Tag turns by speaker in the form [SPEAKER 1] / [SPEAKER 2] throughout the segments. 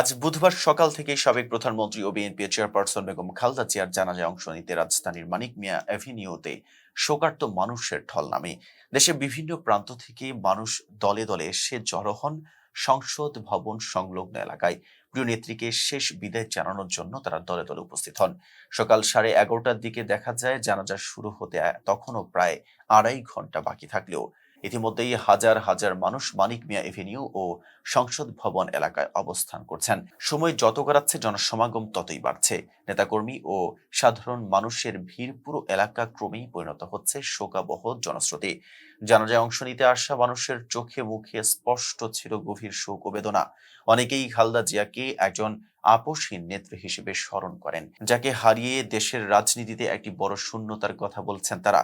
[SPEAKER 1] আজ বুধবার সকাল থেকে সাবেক প্রধানমন্ত্রী ও বিএনপি চেয়ারপারসন বেগম খালদা জিয়ার জানাজায় অংশ নিতে রাজধানীর মানিক মিয়া অ্যাভিনিউতে শোকার্ত মানুষের ঢল নামে। দেশের বিভিন্ন প্রান্ত থেকে মানুষ দলে দলে এসে জড়ো হন সংসদ ভবন সংলগ্ন এলাকায়। প্রিয় নেত্রীকে শেষ বিদায় জানানোর জন্য তারা দলে দলে উপস্থিত হন। সকাল সাড়ে এগারোটার দিকে দেখা যায়, জানাজা শুরু হতে তখনও প্রায় আড়াই ঘণ্টা বাকি থাকলেও ইতিমধ্যেই হাজার হাজার মানুষ মানিক মিয়া এভিনিউ ও সংসদ ভবন এলাকায় অবস্থান করছেন। সময় যত গড়াচ্ছে, জনসমাগম ততই বাড়ছে। নেতাকর্মী ও সাধারণ মানুষের ভিড় পুরো এলাকা ক্রমেই পরিণত হচ্ছে শোকাবহ জনস্রোতে। জানাজায় অংশ নিতে আসা মানুষের চোখে মুখে স্পষ্ট ছিল গভীর শোক ও বেদনা অনেকেই খালদা জিয়াকে একজন আপোষহীন নেত্রী হিসেবে স্মরণ করেন, যাকে হারিয়ে দেশের রাজনীতিতে একটি বড় শূন্যতার কথা বলছেন তারা।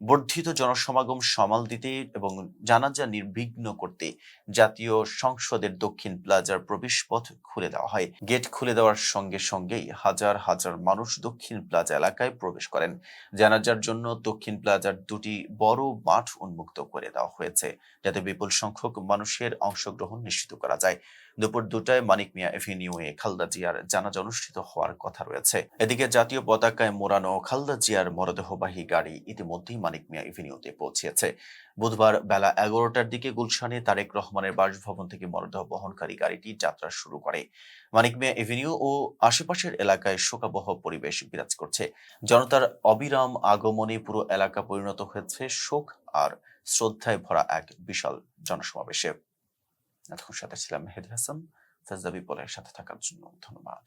[SPEAKER 1] বর্ধিত জনসমাগম সামাল দিতে এবং জানাজা নির্বিঘ্ন করতে জাতীয় সংসদের দক্ষিণ প্লাজার প্রবেশপথ খুলে দেওয়া হয়। গেট খুলে দেওয়ার সঙ্গে সঙ্গেই হাজার হাজার মানুষ দক্ষিণ প্লাজা এলাকায় প্রবেশ করেন। জানাজার জন্য দক্ষিণ প্লাজার দুটি বড় মাঠ উন্মুক্ত করে দেওয়া হয়েছে, যাতে বিপুল সংখ্যক মানুষের অংশগ্রহণ নিশ্চিত করা যায়। দুপুর দুটায় মানিক মিয়া এভিনিউয়ে খালদা জিয়ার জানাজা অনুষ্ঠিত হওয়ার কথা রয়েছে। এদিকে জাতীয় পতাকায় মোড়ানো খালদা জিয়ার মরদেহবাহী গাড়ি ইতিমধ্যেই মানিক মিয়া এভিনিউতে পৌঁছেছে। বুধবার বেলা এগারোটার দিকে গুলশানে তারেক রহমানের বাসভবন থেকে মরদেহ বহনকারী গাড়িটি যাত্রা শুরু করে। মানিক মিয়া এভিনিউ ও আশেপাশের এলাকায় শোকাবহ পরিবেশ বিরাজ করছে। জনতার অবিরাম আগমনে পুরো এলাকা পরিণত হয়েছে শোক আর শ্রদ্ধায় ভরা এক বিশাল জনসমাবেশে। এতক্ষণ সাথে ছিলাম মেহেদি হাসান। ফেজদা বিপলের সাথে থাকার জন্য ধন্যবাদ।